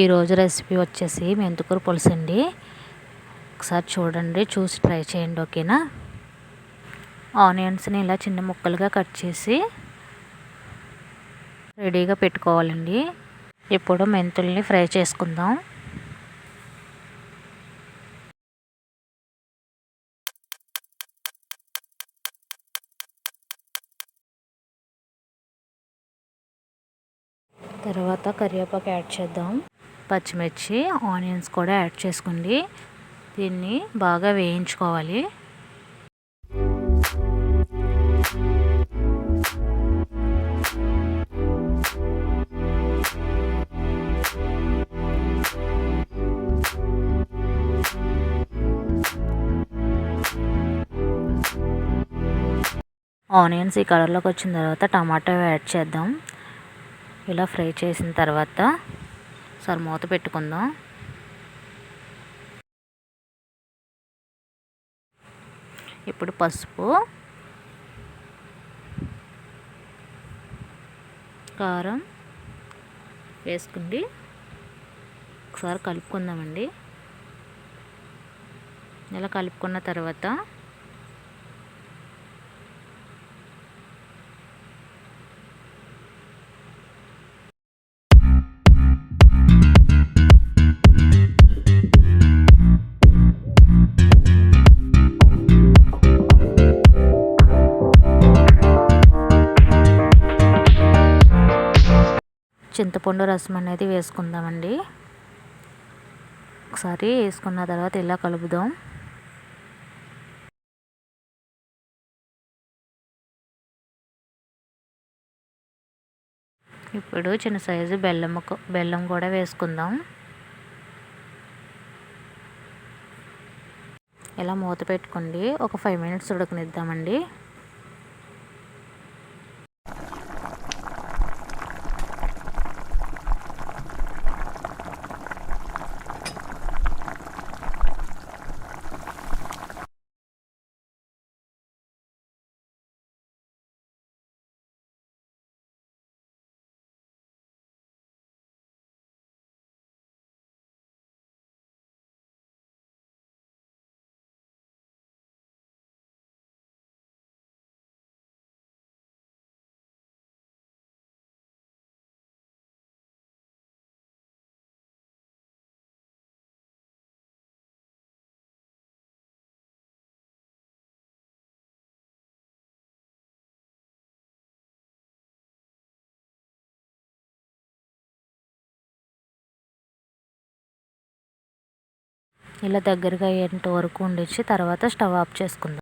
ఈరోజు రెసిపీ వచ్చేసి మెంతుకూర పులుసు అండి. ఒకసారి చూడండి చూసి ట్రై చేయండి ఓకేనా? ఆనియన్స్ని ఇలా చిన్న ముక్కలుగా కట్ చేసి రెడీగా పెట్టుకోవాలండి. ఇప్పుడు మెంతుల్ని ఫ్రై చేసుకుందాం. తర్వాత కరివేపాకు యాడ్ చేద్దాం. పచ్చిమిర్చి ఆనియన్స్ కూడా యాడ్ చేసుకోండి దీన్ని బాగా వేయించుకోవాలి. ఆనియన్స్ ఈ కలర్లోకి వచ్చిన తర్వాత టమాటో యాడ్ చేద్దాం. ఇలా ఫ్రై చేసిన తర్వాత ఒకసారి మూత పెట్టుకుందాం. ఇప్పుడు పసుపు కారం వేసుకుండి ఒకసారి కలుపుకుందామండి. ఇలా కలుపుకున్న తర్వాత చింతపండు రసం అనేది వేసుకుందామండి. ఒకసారి వేసుకున్న తర్వాత ఇలా కలుపుదాం. ఇప్పుడు చిన్న సైజు బెల్లం బెల్లం కూడా వేసుకుందాం. ఇలా మూత పెట్టుకోండి. ఒక ఫైవ్ మినిట్స్ ఉడకనిద్దామండి. ఇలా దగ్గరగా అయ్యేంత వరకు ఉండిచ్చి తర్వాత స్టవ్ ఆఫ్ చేసుకుందాం.